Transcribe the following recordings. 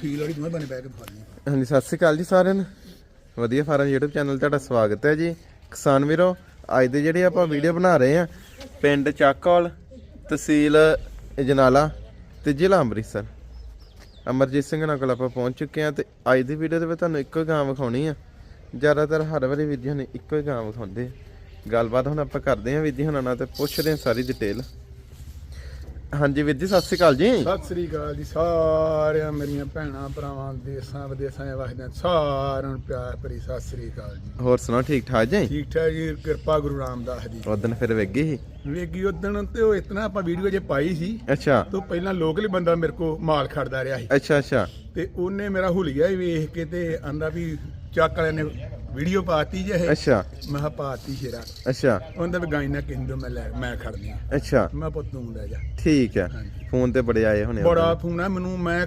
ਸੀਲ ਵਾਲੀ ਦੋਵੇਂ ਬਣੇ ਬੈ ਕੇ ਫੜਨੀ ਹਾਂਜੀ, ਸਤਿ ਸ਼੍ਰੀ ਅਕਾਲ ਜੀ ਸਾਰਿਆਂ ਨੂੰ। ਵਧੀਆ ਫਾਰਮ YouTube ਚੈਨਲ ਤੁਹਾਡਾ ਸਵਾਗਤ ਹੈ ਜੀ। ਕਿਸਾਨ ਵੀਰੋ, ਅੱਜ ਦੇ ਜਿਹੜੇ ਆਪਾਂ ਵੀਡੀਓ ਬਣਾ ਰਹੇ ਆ ਪਿੰਡ ਚੱਕੌਲ, ਤਹਿਸੀਲ ਅਜਨਾਲਾ ਤੇ ਜ਼ਿਲ੍ਹਾ ਅੰਮ੍ਰਿਤਸਰ। ਅਮਰਜੀਤ ਸਿੰਘ ਨਾਲ ਕੋਲ ਆਪਾਂ ਪਹੁੰਚ ਚੁੱਕੇ ਆ ਤੇ ਅੱਜ ਦੀ ਵੀਡੀਓ ਦੇ ਵਿੱਚ ਤੁਹਾਨੂੰ ਇੱਕੋ ਹੀ ਗਾਂ ਵਿਖਾਉਣੀ ਆ। ਜ਼ਿਆਦਾਤਰ ਹਰ ਵਾਰੀ ਵੀਡੀਓ ਨੇ ਇੱਕੋ ਹੀ ਗਾਂ ਵਿਖਾਉਂਦੇ ਗੱਲਬਾਤ ਹੁਣ ਆਪਾਂ ਕਰਦੇ ਆ ਵੀਰ ਨਾਲ ਤੇ ਪੁੱਛਦੇ ਆ ਸਾਰੀ ਡਿਟੇਲ ਹਾਂਜੀ ਵੀਰ ਜੀ ਸਤਿ ਸ਼੍ਰੀ ਅਕਾਲ ਜੀ। ਸਤਿ ਸ੍ਰੀ ਅਕਾਲ ਜੀ ਸਾਰਿਆਂ ਮੇਰੀਆਂ ਭੈਣਾਂ ਭਰਾਵਾਂ ਦੇਸਾਂ ਵਿਦੇਸਾਂ ਦੇ ਵਸਦੇ ਸਾਰਿਆਂ ਨੂੰ ਪਿਆਰ ਭਰੀ ਸਤਿ ਸ੍ਰੀ ਅਕਾਲ ਜੀ। ਹੋਰ ਸੁਣਾਓ ਠੀਕ ਠਾਕ ਜੀ? ਠੀਕ ਠਾਕ ਜੀ ਕਿਰਪਾ ਗੁਰੂ ਰਾਮਦਾਸ ਜੀ। ਉਦੋਂ ਫਿਰ ਵੇਗੀ ਸੀ? ਵੇਗੀ ਉਦਣ ਤੇ ਉਹ ਇਤਨਾ ਆਪਾਂ ਵੀਡੀਓ ਜੇ ਪਾਈ ਸੀ ਅੱਛਾ। ਤੋਂ ਪਹਿਲਾਂ ਲੋਕਲ ਬੰਦਾ ਮੇਰੇ ਕੋ ਮਾਲ ਖੜਦਾ ਰਿਹਾ ਸੀ। ਅੱਛਾ ਅੱਛਾ। ਤੇ ਉਹਨੇ ਮੇਰਾ ਹੁਲੀਆ ਹੀ ਵੇਖ ਕੇ ਤੇ ਆਂਦਾ ਵੀ ਚੱਕ ਵਾਲਿਆਂ ਨੇ ਵੀਡੀਓ ਪਾਤੀ ਜੇ ਇਹ। ਅੱਛਾ। ਮੈਂ ਕਿਹਾ ਪਾਤੀ ਸ਼ੇਰਾ। ਅੱਛਾ। ਉਹਦਾ ਵੀ ਗਾਈ ਨਾ ਕਹਿੰਦੋ ਮੈਂ ਲੈ ਮੈਂ ਖੜਨੀ ਆ। ਅੱਛਾ। ਮੈਂ ਪੁੱਤ ਤੂੰ ਲੈ ਜਾ। ਠੀਕ ਹੈ। ਹਾਂਜੀ। ਫੋਨ ਤੇ ਬੜੇ ਆਏ ਹੋਣੇ ਬੜਾ ਫੋਨ ਆ ਮੈਨੂੰ ਮੈਂ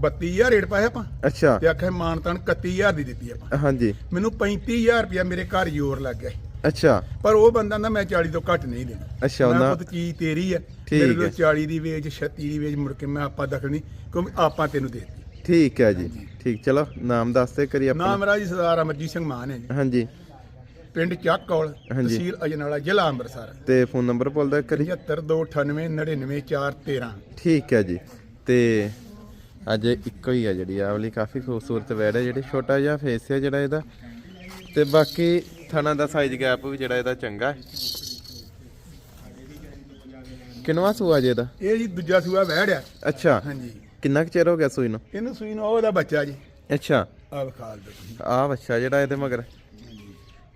32000 ਰੇਟ ਪਾਇਆ ਆਪਾਂ। ਅੱਛਾ। ਤੇ ਆਖਿਆ ਮਾਨਤਾਨ 31000 ਦੀ ਦਿੱਤੀ ਆਪਾਂ। ਹਾਂਜੀ। ਮੈਨੂੰ 35000 ਰੁਪਇਆ ਮੇਰੇ ਘਰ ਜ਼ੋਰ ਲੱਗ ਗਿਆ। ਅੱਛਾ। ਪਰ ਉਹ ਬੰਦਾ ਨਾ ਮੈਂ 40 ਤੋਂ ਘੱਟ ਨਹੀਂ ਦੇਣਾ ਅੱਛਾ, ਮੈਂ ਉਹਨਾਂ- ਪੁੱਤ ਚੀਜ਼ ਤੇਰੀ ਹੈ ਠੀਕ ਮੇਰੇ ਕੋਲ ਹੈ। 40 ਦੀ ਵੇਚ 36 ਦੀ ਵੇਚ ਮੁੜ ਕੇ ਮੈਂ ਆਪਾਂ ਨਹੀਂ ਕਿਉਂਕਿ ਆਪਾਂ ਤੈਨੂੰ ਦੇ ਦਿੱਤੀ। ਠੀਕ ਹੈ ਜੀ। ਠੀਕ ਚਲੋ ਨਾਮ ਦੱਸ ਤੇ ਕਰੀ ਨਾਮ ਆਪਣਾ। ਮੇਰਾ ਜੀ ਸਰਦਾਰ ਅਮਰਜੀਤ ਸਿੰਘ ਮਾਨ ਹੈ ਜੀ। ਹਾਂਜੀ। ਪਿੰਡ ਚੱਕੌਲ ਹਾਂਜੀ। ਤਹਿਸੀਲ ਅਜਨਾਲਾ ਜ਼ਿਲ੍ਹਾ ਅੰਮ੍ਰਿਤਸਰ। ਤੇ ਫੋਨ ਨੰਬਰ ਬੋਲਦਾ ਕਰੀ 7298999413 ਠੀਕ ਹੈ ਜੀ। ਤੇ ਅੱਜ ਇੱਕੋ ਹੀ ਆ ਜਿਹੜੀ ਆ ਵਾਲੀ ਕਾਫੀ ਖੂਬਸੂਰਤ ਵੈੜ ਹੈ ਜਿਹੜੀ ਛੋਟਾ ਜਿਹਾ ਫੇਸ ਹੈ ਜਿਹੜਾ ਇਹਦਾ। ਤੇ ਬਾਕੀ ਥਣਾ ਦਾ ਸਾਈਜ਼ ਗੈਪ ਵੀ ਜਿਹੜਾ ਇਹਦਾ ਚੰਗਾ ਹੈ। ਕਿੰਨਵਾ ਸੂਆ ਜੇ ਇਹਦਾ? ਇਹ ਜੀ ਦੂਜਾ ਸੂਆ ਵਹਿੜਿਆ ਅੱਛਾ। ਹਾਂਜੀ। ਕਿੰਨਾ ਕੁ ਚਿਰ ਹੋ ਗਿਆ ਸੂਈ ਨੂੰ? ਇਹਨੂੰ ਸੂਈ ਨੂੰ ਉਹਦਾ ਬੱਚਾ ਜੀ। ਅੱਛਾ। ਆ ਵਿਖਾਲ ਦੋ ਤੁਸੀਂ। ਬੱਚਾ ਜਿਹੜਾ ਇਹਦੇ ਮਗਰ।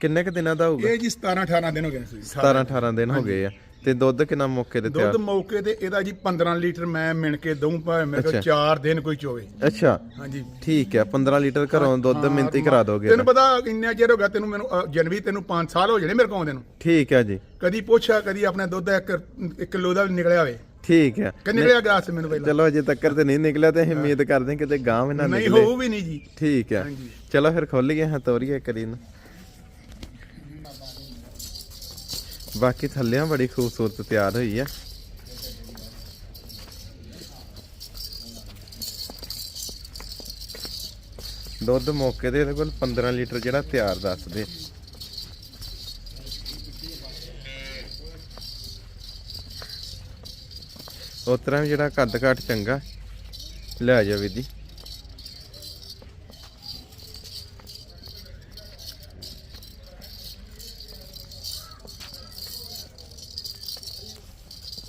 ਕਿੰਨੇ ਕ ਦਿਨਾਂ ਦਾ ਹੋਊਗਾ? ਇਹ ਜੀ 17 18 ਦਿਨ ਹੋ ਗਏ ਨੇ ਸੂਈ 17 18 ਦਿਨ ਹੋ ਗਏ ਆ। ਤੇ ਦੁੱਧ ਕਿੰਨਾ ਮੌਕੇ ਤੇ ਤਿਆਰ? ਦੁੱਧ ਮੌਕੇ ਤੇ ਇਹਦਾ ਜੀ 15 ਲੀਟਰ ਮੈਂ ਮਿਣ ਕੇ ਦਊਂ ਭਾਵੇਂ ਮੇਰੇ ਕੋਲ ਅੱਛਾ। 4 ਦਿਨ ਕੋਈ ਚੋਵੇ। ਅੱਛਾ। ਹਾਂਜੀ। ਠੀਕ ਹੈ 15 ਲੀਟਰ ਘਰੋਂ ਦੁੱਧ ਮਿੰਤੀ ਕਰਾ ਦੋਗੇ ਤੈਨੂੰ ਪਤਾ ਇੰਨਾ ਚਿਰ ਹੋ ਗਿਆ ਤੈਨੂੰ ਮੈਨੂੰ ਅ, ਜਨਵਰੀ ਤੈਨੂੰ 5 ਸਾਲ ਹੋ ਜਾਣੇ ਮੇਰੇ ਕੋਲ ਆਉਂਦੇ ਨੂੰ। ਠੀਕ ਹੈ ਜੀ। ਕਦੀ ਪੁੱਛਿਆ ਕਦੀ ਆਪਣੇ ਦੁੱਧ ਦਾ 1 ਕਿਲੋ ਦਾ ਵੀ ਨਿਕਲਿਆ ਹੋਵੇ। ਠੀਕ ਹੈ। ਕਿ ਨਿਕਲਿਆ ਗਾਸ ਮੈਨੂੰ ਪਹਿਲਾਂ? ਚਲੋ ਅਜੇ ਤੱਕ ਤੇ ਨਹੀਂ ਨਿਕਲਿਆ ਤੇ ਅਸੀਂ ਉਮੀਦ ਕਰਦੇ ਹਾਂ ਕਿਤੇ ਗਾਂ ਵੀ ਨਾ ਨਹੀਂ ਨਿਕਲੇ। ਹੋਊ ਵੀ ਨਹੀਂ ਜੀ। ਠੀਕ ਹੈ। ਹਾਂਜੀ। ਚਲੋ ਫਿਰ ਖੋਲੀਏ ਹਾਂ ਤੋਰੀਏ ਕਰੀ ਨੂੰ ਬਾਕੀ ਥੱਲਿਆਂ ਬੜੀ ਖੂਬਸੂਰਤ ਤਿਆਰ ਹੋਈ ਆ। ਦੁੱਧ ਮੌਕੇ ਇਹਦੇ ਕੋਲ 15 ਲੀਟਰ ਜਿਹੜਾ ਤਿਆਰ ਦੱਸਦੇ। ਉਸ ਤਰ੍ਹਾਂ ਵੀ ਜਿਹੜਾ ਕੱਦ ਘਾਟ ਚੰਗਾ। ਲੈ ਜਾ ਵੀਰ ਜੀ।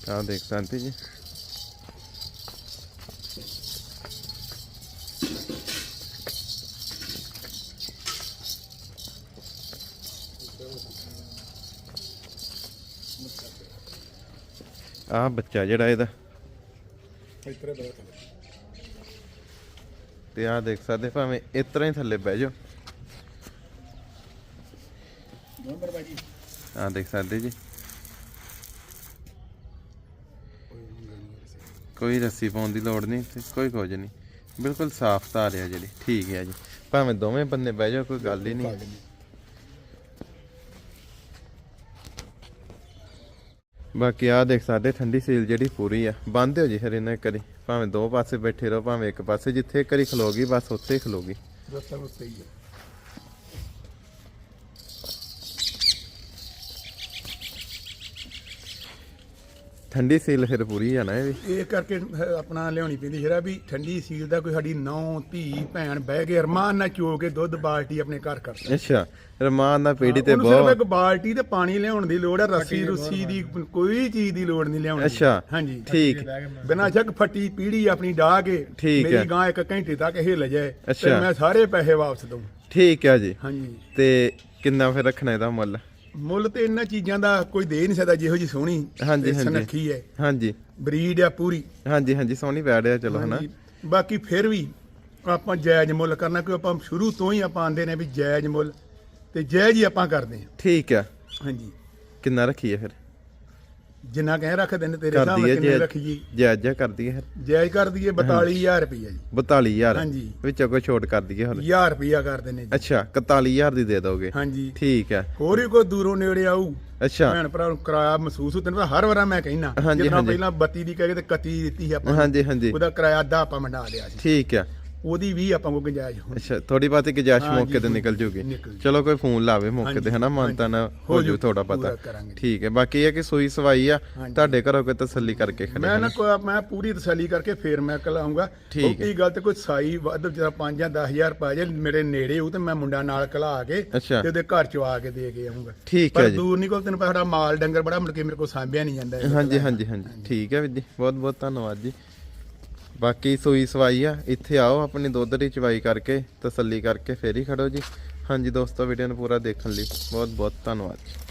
ਆ ਦੇਖ ਸਕਦੇ ਜੀ। ਆ ਬੱਚਾ ਜਿਹੜਾ ਇਹਦਾ। ਇਤਰੇ ਤੇ ਆ ਦੇਖ ਸਕਦੇ ਭਾਵੇਂ ਇਸ ਤਰ੍ਹਾਂ ਹੀ ਥੱਲੇ ਬਹਿ ਜਾਓ। ਨੰਬਰ ਬਾਜੀ। ਆ ਦੇਖ ਸਕਦੇ ਜੀ। ਕੋਈ ਰੱਸੀ ਪਾਉਣ ਦੀ ਲੋੜ ਨਹੀਂ ਤੇ ਕੋਈ ਕੁਝ ਨਹੀਂ। ਬਿਲਕੁਲ ਸਾਫ਼ ਆ ਜਿਹੜੀ। ਠੀਕ ਹੈ ਜੀ। ਭਾਵੇਂ ਦੋਵੇਂ ਬੰਦੇ ਬਹਿ ਜਾਓ ਕੋਈ ਗੱਲ ਹੀ ਨਹੀਂ। ਬਾਕੀ ਆ ਦੇਖ ਸਕਦੇ ਠੰਡੀ ਸੀਲ ਜਿਹੜੀ ਪੂਰੀ ਆ ਬੰਦ ਹੋ ਜੀ ਫਿਰ ਇਹਨਾਂ ਕਰੀ ਭਾਵੇਂ ਦੋ ਪਾਸੇ ਬੈਠੇ ਰਹੋ, ਭਾਵੇਂ ਇੱਕ ਪਾਸੇ, ਜਿੱਥੇ ਕਰੀ ਖਲੋਗੀ ਬਸ ਉੱਥੇ ਹੀ ਖਲੋਗੀ ਦੋਸਤਾਂ ਸਹੀ ਹੈ ਠੰਡੀ ਸੀਲ ਫਿਰ ਪੂਰੀ ਆ ਨਾ ਇਹ ਵੀ। ਇਹ ਕਰਕੇ ਅਹ, ਆਪਣਾ ਲਿਆਉਣੀ ਪੈਂਦੀ ਸ਼ਰਾ ਵੀ ਠੰਡੀ ਸੀਲ ਦਾ ਕੋਈ ਸਾਡੀ ਨੌ ਧੀ ਭੈਣ ਬਹਿ ਕੇ ਅਰਮਾਨ ਨਾਲ ਚੋ ਕੇ ਦੁੱਧ ਬਾਲਟੀ ਆਪਣੇ ਘਰ ਕਰਦਾ ਅੱਛਾ ਰਮਾਨ ਦਾ ਪੀੜੀ ਤੇ ਉਹਨੂੰ ਸਿਰਫ ਬਹੁਤ ਇੱਕ ਬਾਲਟੀ ਤੇ ਪਾਣੀ ਲਿਆਉਣ ਦੀ ਲੋੜ ਹੈ ਰੱਸੀ ਰੁੱਸੀ ਦੀ ਕੋਈ ਚੀਜ਼ ਦੀ ਲੋੜ ਨਹੀਂ ਲਿਆਉਣ ਅੱਛਾ ਹਾਂਜੀ। ਠੀਕ। ਬਿਨਾਂ ਸ਼ੱਕ ਫੱਟੀ ਪੀੜੀ ਆਪਣੀ ਢਾ ਕੇ ਠੀਕ ਹੈ। ਮੇਰੀ ਗਾਂ ਇੱਕ ਘੰਟੇ ਤੱਕ ਹਿੱਲ ਜਾਏ ਤੇ। ਮੈਂ ਸਾਰੇ ਪੈਸੇ ਵਾਪਸ ਦਊਂ। ਠੀਕ ਹੈ ਜੀ। ਹਾਂਜੀ। ਤੇ ਕਿੰਨਾ ਫਿਰ ਰੱਖਣਾ ਇਹਦਾ ਮੁੱਲ? ਮੁੱਲ ਤੇ ਇਹਨਾਂ ਚੀਜ਼ਾਂ ਦਾ ਕੋਈ ਦੇ ਨਹੀਂ ਸਕਦਾ ਜਿਹੋ ਜੀ ਸੋਹਣੀ ਹਾਂਜੀ, ਤੇ ਹਾਂਜੀ। ਸੁਨੱਖੀ ਹੈ। ਹਾਂਜੀ। ਬਰੀਡ ਆ ਪੂਰੀ। ਹਾਂਜੀ ਹਾਂਜੀ ਸੋਹਣੀ ਬੈਠ ਆ ਚਲੋ ਹਨਾ। ਹਾਂਜੀ। ਬਾਕੀ ਫਿਰ ਵੀ ਆਪਾਂ ਜਾਇਜ਼ ਮੁੱਲ ਕਰਨਾ ਕਿਉਂ ਆਪਾਂ ਸ਼ੁਰੂ ਤੋਂ ਹੀ ਆਪਾਂ ਆਂਦੇ ਨੇ ਵੀ ਜਾਇਜ਼ ਮੁੱਲ ਤੇ ਜਾਇਜ਼ ਹੀ ਆਪਾਂ ਕਰਦੇ ਹਾਂ। ਠੀਕ ਹੈ ਹਾਂਜੀ। ਕਿੰਨਾ ਰੱਖੀਏ ਫਿਰ? ਜਿੰਨਾ ਕਹਿ ਰੱਖਦੇ ਨੇ ਤੇਰੇ ਕਰ ਹਿਸਾਬ ਨਾਲ ਦਈਏ ਕਿੰਨੇ ਜਾਇਜ਼ ਰੱਖੀਏ ਜਾਇਜ਼ ਕਰ ਦਈਏ ਫਿਰ ਜਾਇਜ਼ ਕਰ ਦਈਏ 42000 ਰੁਪਈਆ ਜੀ। 42000 ਹਾਂਜੀ। ਵਿੱਚੋਂ ਕੋਈ ਛੋਟ ਕਰ ਦਈਏ ਹੁਣ? 1000 ਰੁਪਈਆ ਕਰਦੇ ਨੇ ਜੀ। ਅੱਛਾ 41000 ਦੀ ਦੇ ਦੋਗੇ। ਹਾਂਜੀ। ਠੀਕ ਹੈ। ਹੋਰ ਵੀ ਕੋਈ ਦੂਰੋਂ ਨੇੜੇ ਆਊ। ਅੱਛਾ। ਭੈਣ ਭਰਾ ਨੂੰ ਕਿਰਾਇਆ ਮਹਿਸੂਸ ਹੁੰਦਾ ਨਾ ਹਰ ਵਾਰ ਮੈਂ ਕਹਿਣਾ ਹਾਂਜੀ, ਹਾਂਜੀ। ਪਹਿਲਾਂ 32 ਦੀ ਕਹਿ ਕੇ ਤੇ 31 ਦਿੱਤੀ ਸੀ ਆਪਾਂ ਨੂੰ। ਹਾਂਜੀ ਹਾਂਜੀ। ਉਹਦਾ ਕਿਰਾਇਆ ਅੱਧਾ ਆਪਾਂ ਮੰਡਾ ਲਿਆ ਸੀ। ਠੀਕ ਹੈ। ਉਹਦੀ ਵੀ ਆਪਾਂ ਕੋ ਗੁੰਜਾਇਸ਼ ਹੋ ਅੱਛਾ ਥੋੜੀ ਬਾਤੀ ਗੁੰਜਾਇਸ਼ ਮੌਕੇ ਤੇ ਨਿਕਲ ਜੂਗੀ। ਨਿਕਲ। ਚਲੋ ਕੋਈ ਫੋਨ ਲਾਵੇ ਮੌਕੇ ਤੇ ਹਨਾ ਮਾਨਤਾ ਨਾ ਹੋ ਜੂ ਥੋੜਾ ਪੂਰਾ ਪਤਾ। ਕਰਾਂਗੇ। ਠੀਕ ਹੈ ਬਾਕੀ ਇਹ ਕਿ ਸੂਈ ਸਵਾਈ ਆ ਹਾਂਜੀ। ਤੁਹਾਡੇ ਘਰੋਂ ਕੋਈ ਤਸੱਲੀ ਕਰਕੇ ਖੜੇ ਮੈਂ ਨਾ ਕੋਈ ਮੈਂ ਪੂਰੀ ਤਸੱਲੀ ਕਰਕੇ ਫੇਰ ਮੈਂ ਕਲਾਉਂਗਾ ਠੀਕ ਹੈ। ਬਹੁਤੀ ਗੱਲ ਤੇ ਕੋਈ ਸਾਈ ਵੱਧ ਜਿਹੜਾ 5 ਜਾਂ 10000 ਪਾ ਜੇ ਮੇਰੇ ਨੇੜੇ ਹੋ ਤੇ ਮੈਂ ਮੁੰਡਾ ਨਾਲ ਕਲਾ ਕੇ ਅੱਛਾ। ਤੇ ਉਹਦੇ ਘਰ ਚ ਆ ਕੇ ਦੇ ਕੇ ਆਉਂਗਾ ਠੀਕ ਹੈ ਪਰ ਜੀ। ਦੂਰ ਨਹੀਂ ਕੋਲ ਤੈਨੂੰ ਪਤਾ ਸਾਡਾ ਮਾਲ ਡੰਗਰ ਬੜਾ ਮੁੜ ਕੇ ਮੇਰੇ ਕੋਲ ਸਾਂਭਿਆ ਨਹੀਂ ਜਾਂਦਾ ਹਾਂਜੀ ਹਾਂਜੀ ਹਾਂਜੀ। ਠੀਕ ਹੈ ਵੀਰ ਜੀ ਬਹੁਤ ਬਹੁਤ ਧੰਨਵਾਦ ਜੀ। ਬਾਕੀ ਸੂਈ ਸਵਾਈ ਆ, ਇੱਥੇ ਆਓ ਆਪਣੀ ਦੁੱਧ ਦੀ ਚਵਾਈ ਕਰਕੇ, ਤਸੱਲੀ ਕਰਕੇ ਫੇਰ ਹੀ ਖੜੋ ਜੀ। ਹਾਂਜੀ ਦੋਸਤੋ ਵੀਡੀਓ ਨੂੰ ਪੂਰਾ ਦੇਖਣ ਲਈ ਬਹੁਤ ਬਹੁਤ ਧੰਨਵਾਦ ਜੀ।